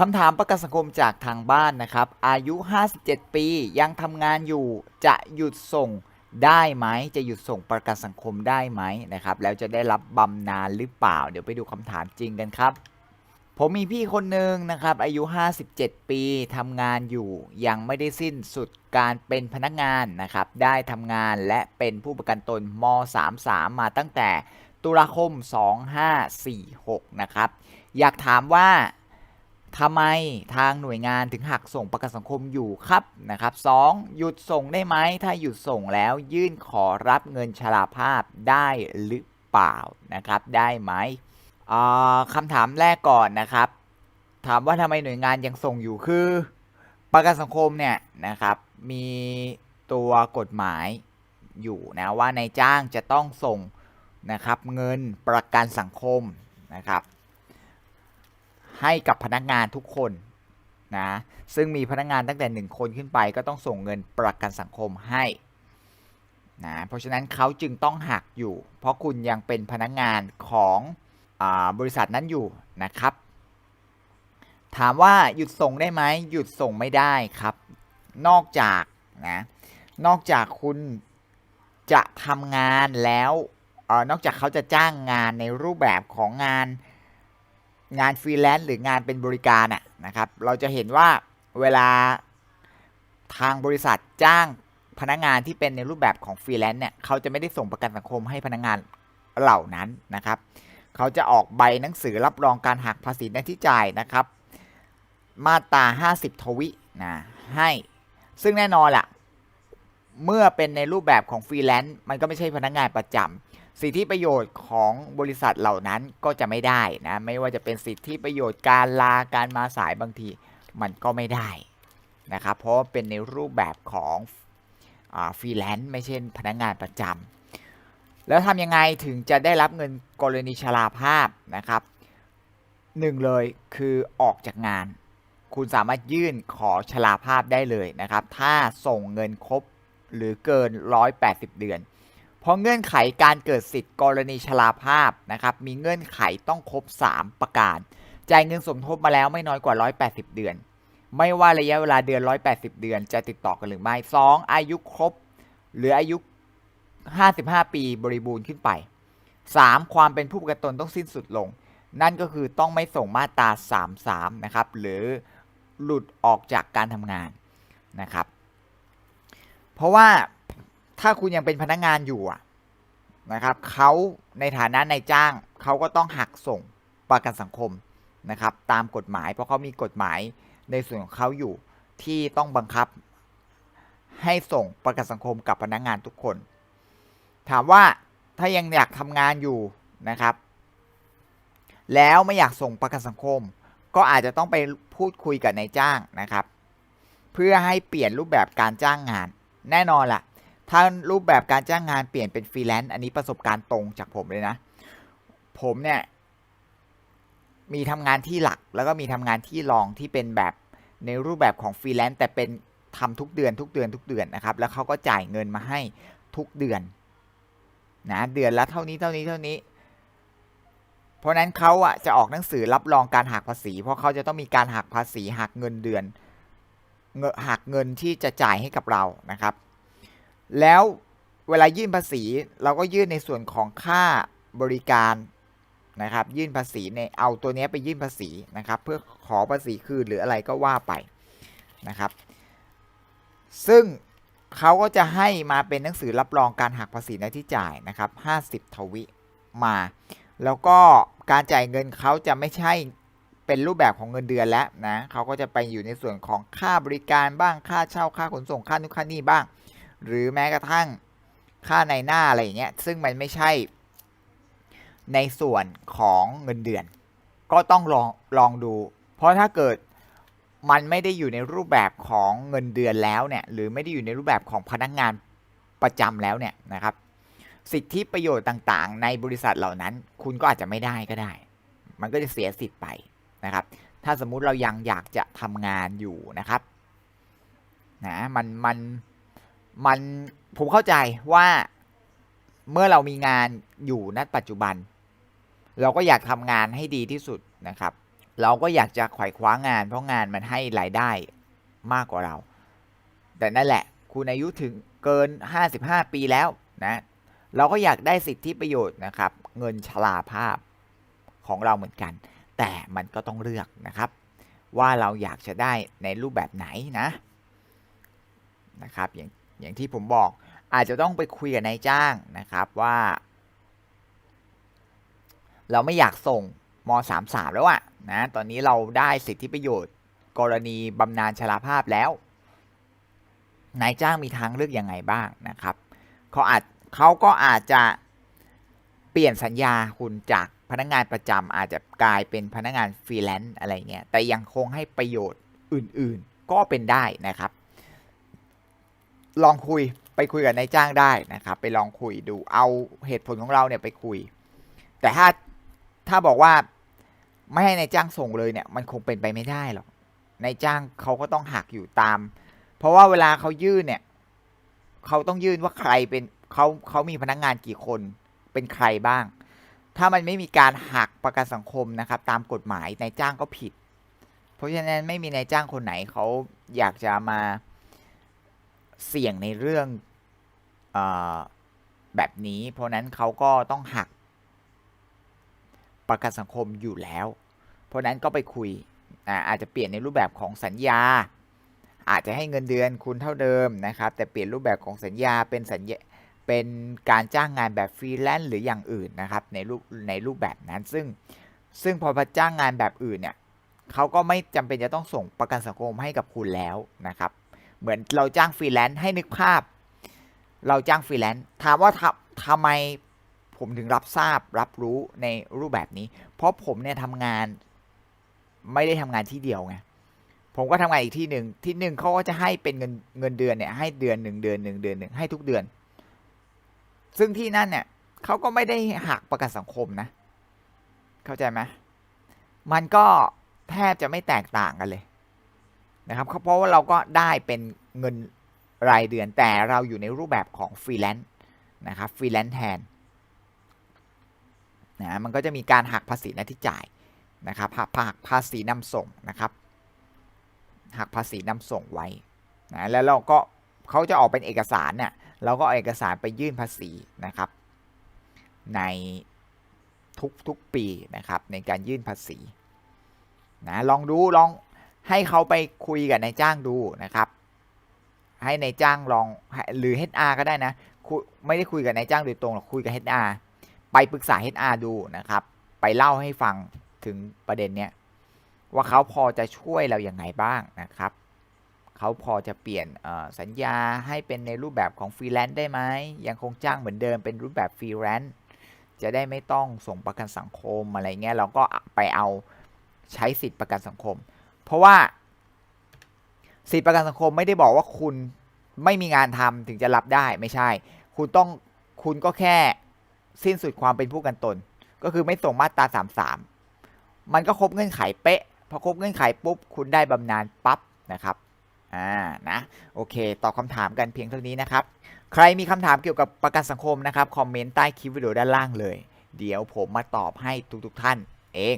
คำถามประกันสังคมจากทางบ้านนะครับ อายุ 57 ปียังทำงานอยู่จะหยุดส่งได้ไหมจะหยุดส่งประกันสังคมได้ไหมนะครับ แล้วจะได้รับบำนาญหรือเปล่า เดี๋ยวไปดูคำถามจริงกันครับ ผมมีพี่คนหนึ่งนะครับ อายุ 57 ปีทำงานอยู่ยังไม่ได้สิ้นสุดการเป็นพนักงานนะครับ ได้ทำงานและเป็นผู้ประกันตนม 33 มาตั้งแต่ตุลาคม 2546 นะครับ อยากถามว่า ทำไมทางหน่วยงานถึงหักส่งประกันสังคมอยู่ครับนะครับ 2. หยุดส่งได้ไหม ถ้าหยุดส่งแล้วยื่นขอรับเงินชราภาพได้หรือเปล่านะครับ ได้ไหมอ่าคำถามแรกก่อนนะครับ ถามว่าทำไมหน่วยงานยังส่งอยู่คือ ประกันสังคมเนี่ยนะครับมีตัวกฎหมายอยู่นะว่านายจ้างจะต้องส่งนะครับเงินประกันสังคมนะครับ ให้กับพนักงานทุกคนนะซึ่งมีพนักงานตั้งแต่ 1 คนขึ้นไปก็ต้องส่งเงินประกันสังคมให้นะเพราะฉะนั้นเขาจึงต้องหักอยู่ เพราะคุณยังเป็นพนักงานของอบริษัทนั้นอยู่นะครับ ถามว่าหยุดส่งได้ไหมหยุดส่งไม่ได้ครับ นอกจากนะนอกจากคุณจะทำงานแล้วอนอกจากเขาจะจ้างงานในรูปแบบของงาน งานฟรีแลนซ์หรืองานเป็นบริการอะนะครับ เราจะเห็นว่าเวลาทางบริษัทจ้างพนักงานที่เป็นในรูปแบบของฟรีแลนซ์เนี่ยเขาจะไม่ได้ส่งประกันสังคมให้พนักงานเหล่านั้นนะครับเขาจะออกใบหนังสือรับรองการหักภาษีหน้าที่จ่ายนะครับ มาตรา 50 ทวินะให้ซึ่งแน่นอนล่ะ เมื่อเป็นในรูปแบบของฟรีแลนซ์มันก็ไม่ใช่พนักงานประจำ สิทธิประโยชน์ของบริษัทเหล่านั้นก็จะไม่ได้นะไม่ว่าจะเป็นสิทธิประโยชน์การลาการมาสายบางทีมันก็ไม่ได้นะครับเพราะเป็นในรูปแบบของฟรีแลนซ์ไม่ใช่นพนักงานประจำแล้วทำยังไงถึงจะได้รับเงินกรณีชราภาพนะครับหนึ่งเลยคือออกจากงาน คุณสามารถยื่นขอชราภาพได้เลยนะครับ ถ้าส่งเงินครบหรือเกิน 180 เดือน เพราะเงื่อนไขการเกิดสิทธิ์กรณีชราภาพนะครับ มีเงื่อนไขต้องครบ 3 ประการ จ่ายเงินสมทบมาแล้วไม่น้อยกว่า 180 เดือน ไม่ว่าระยะเวลาเดือน 180 เดือนจะติดต่อกันหรือไม่ 2. อายุครบ หรืออายุ 55 ปีบริบูรณ์ขึ้นไป 3. ความเป็นผู้ประกันตนต้องสิ้นสุดลง นั่นก็คือต้องไม่ส่งมาตรา 33 นะครับ หรือหลุดออกจากการทำงานนะครับ เพราะว่า ถ้าคุณยังเป็นพนักงานอยู่นะครับเขาในฐานะนายจ้างเขาก็ต้องหักส่งประกันสังคมนะครับ ตามกฎหมาย เพราะเขามีกฎหมายในส่วนของเขาอยู่ที่ต้องบังคับ ให้ส่งประกันสังคมกับพนักงานทุกคน ถามว่าถ้ายังอยากทำงานอยู่นะครับ แล้วไม่อยากส่งประกันสังคม ก็อาจจะต้องไปพูดคุยกับนายจ้างนะครับ เพื่อให้เปลี่ยนรูปแบบการจ้างงาน แน่นอนล่ะ ถ้ารูปแบบการจ้างงานเปลี่ยนเป็นฟรีแลนซ์อันนี้ประสบการณ์ตรงจากผมเลยนะ ผมเนี่ย มีทำงานที่หลัก แล้วก็มีทำงานที่รองที่เป็นแบบในรูปแบบของฟรีแลนซ์แต่เป็นทำทุกเดือนทุกเดือนทุกเดือนนะครับ แล้วเขาก็จ่ายเงินมาให้ทุกเดือนนะเดือนละเท่านี้เท่านี้เท่านี้ เพราะนั้นเขาอะจะออกหนังสือรับรองการหักภาษี เพราะเขาจะต้องมีการหักภาษีหักเงินเดือนเงหักเงินที่จะจ่ายให้กับเรานะครับ แล้วเวลายื่นภาษี เราก็ยื่นในส่วนของค่าบริการนะครับ ยื่นภาษีในเอาตัวนี้ไปยื่นภาษีนะครับ เพื่อขอภาษีคืนหรืออะไรก็ว่าไปนะครับ ซึ่งเขาก็จะให้มาเป็นหนังสือรับรองการหักภาษีหน้าที่จ่ายนะครับ 50 ทวิมา แล้วก็การจ่ายเงินเขาจะไม่ใช่เป็นรูปแบบของเงินเดือนแล้วนะเขาก็จะไปอยู่ในส่วนของค่าบริการบ้างค่าเช่าค่าขนส่งค่านุค่านี่บ้าง หรือแม้กระทั่งค่าในหน้าอะไรอย่างเงี้ยซึ่งมันไม่ใช่ในส่วนของเงินเดือน ก็ต้องลองลองดู เพราะถ้าเกิดมันไม่ได้อยู่ในรูปแบบของเงินเดือนแล้วเนี่ยหรือไม่ได้อยู่ในรูปแบบของพนักงานประจำแล้วเนี่ยนะครับ สิทธิประโยชน์ต่างๆ ในบริษัทเหล่านั้น คุณก็อาจจะไม่ได้ก็ได้ มันก็จะเสียสิทธิ์ไปนะครับ ถ้าสมมุติเรายังอยากจะทำงานอยู่นะครับนะมันมัน มันผมเข้าใจว่าเมื่อเรามีงานอยู่ณปัจจุบัน เราก็อยากทำงานให้ดีที่สุดนะครับ เราก็อยากจะไขว่คว้างาน เพราะงานมันให้รายได้มากกว่าเรา แต่นั่นแหละ คุณอายุถึงเกิน 55 ปีแล้วนะ เราก็อยากได้สิทธิประโยชน์นะครับ เงินชราภาพของเราเหมือนกัน แต่มันก็ต้องเลือกนะครับ ว่าเราอยากจะได้ในรูปแบบไหนนะนะครับอย่าง อย่างที่ผมบอกอาจจะต้องไปคุยกับนายจ้างนะครับว่า เราไม่อยากส่งม 33 แล้วอะนะตอนนี้เราได้สิทธิประโยชน์ กรณีบำนาญชราภาพแล้วนายจ้างมีทางเลือกยังไงบ้างนะครับเขาอาจเขาก็อาจจะเปลี่ยนสัญญาคุณจากพนักงานประจำอาจจะกลายเป็นพนักงานฟรีแลนซ์อะไรเงี้ยแต่ยังคงให้ประโยชน์อื่นๆ ก็เป็นได้นะครับ ลองคุยไปคุยกับนายจ้างได้นะครับไปลองคุยดูเอาเหตุผลของเราเนี่ยไปคุย แต่ถ้าถ้าบอกว่าไม่ให้นายจ้างส่งเลยเนี่ยมันคงเป็นไปไม่ได้หรอกนายจ้างเขาก็ต้องหักอยู่ตาม เพราะว่าเวลาเขายื่นเนี่ยเขาต้องยื่นว่าใครเป็นเขาเขามีพนักงงานกี่คนเป็นใครบ้าง ถ้ามันไม่มีการหักประกันสังคมนะครับ ตามกฎหมายนายจ้างก็ผิด เพราะฉะนั้นไม่มีนายจ้างคนไหนเขาอยากจะมา เสี่ยงในเรื่องอแบบนี้ เพราะนั้นเขาก็ต้องหัก ประกันสังคมอยู่แล้ว เพราะนั้นก็ไปคุยอาจจะเปลี่ยนในรูปแบบของสัญญา อาจจะให้เงินเดือนคุณเท่าเดิมนะครับ แต่เปลี่ยนรูปแบบของสัญญาเป็นสัญญาเป็นการจ้างงานแบบฟรีแลนซ์หรืออย่างอื่นนะครับในรูปในรูปแบบนั้น ซึ่งซึ่งพอพจ้างงานแบบอื่นเนี่ยเขาก็ไม่จำเป็นจะต้องส่งประกันสังคมให้กับคุณแล้วนะครับ เหมือนเราจ้างฟรีแลนซ์ให้นึกภาพ เราจ้างฟรีแลนซ์ถามว่าทำทำไมผมถึงรับทราบรับรู้ในรูปแบบนี้ เพราะผมเนี่ยทำงานไม่ได้ทำงานที่เดียวไงผมก็ทำงานอีกที่หนึ่งที่หนึ่งเขาก็จะให้เป็นเงินเงินเดือนเนี่ยให้เดือนหนึ่งเดือนหนึ่งเดือนหนึ่งให้ทุกเดือน ซึ่งที่นั่นเนี่ยเขาก็ไม่ได้หักประกันสังคมนะ เข้าใจไหมมันก็แทบจะไม่แตกต่างกันเลย นะครับเพราะว่าเราก็ได้เป็นเงินรายเดือนแต่เราอยู่ในรูปแบบของฟรีแลนซ์นะครับฟรีแลนซ์แทนนะมันก็จะมีการหักภาษีหน้าที่จ่ายนะครับหักภาษีนำส่งนะครับ หักภาษีนำส่งไว้นะแล้วเราก็เขาจะออกเป็นเอกสารเนี่ยเราก็เอาเอกสารไปยื่นภาษีนะครับ ในทุกทุกปีนะครับในการยื่นภาษีนะลองดูลอง ให้เขาไปคุยกับนายจ้างดูนะครับ ให้นายจ้างลองหรือ HR ก็ได้นะ ไม่ได้คุยกับนายจ้างโดยตรงหรอกคุยกับ HR ไปปรึกษา HR ดูนะครับ ไปเล่าให้ฟังถึงประเด็นเนี้ยว่าเขาพอจะช่วยเราอย่างไงบ้างนะครับ เขาพอจะเปลี่ยนสัญญาให้เป็นในรูปแบบของฟรีแลนซ์ได้ไหมยังคงจ้างเหมือนเดิมเป็นรูปแบบฟรีแลนซ์จะได้ไม่ต้องส่งประกันสังคมอะไรเงี้ยเราก็ไปเอาใช้สิทธิประกันสังคม เพราะว่าสิทธิประกันสังคมไม่ได้บอกว่าคุณไม่มีงานทำถึงจะรับได้ไม่ใช่ คุณต้องคุณก็แค่สิ้นสุดความเป็นผู้กันตน ก็คือไม่ส่งมาตราสามสามมันก็ครบเงื่อนไขเป๊ะพอครบเงื่อนไขปุ๊บ คุณได้บำนาญปั๊บนะครับอ่านะโอเคตอบคำถามกันเพียงเท่านี้นะครับ ใครมีคำถามเกี่ยวกับประกันสังคมนะครับคอมเมนต์ใต้คลิปวิดีโอด้านล่างเลย เดี๋ยวผมมาตอบให้ทุกๆท่านเอง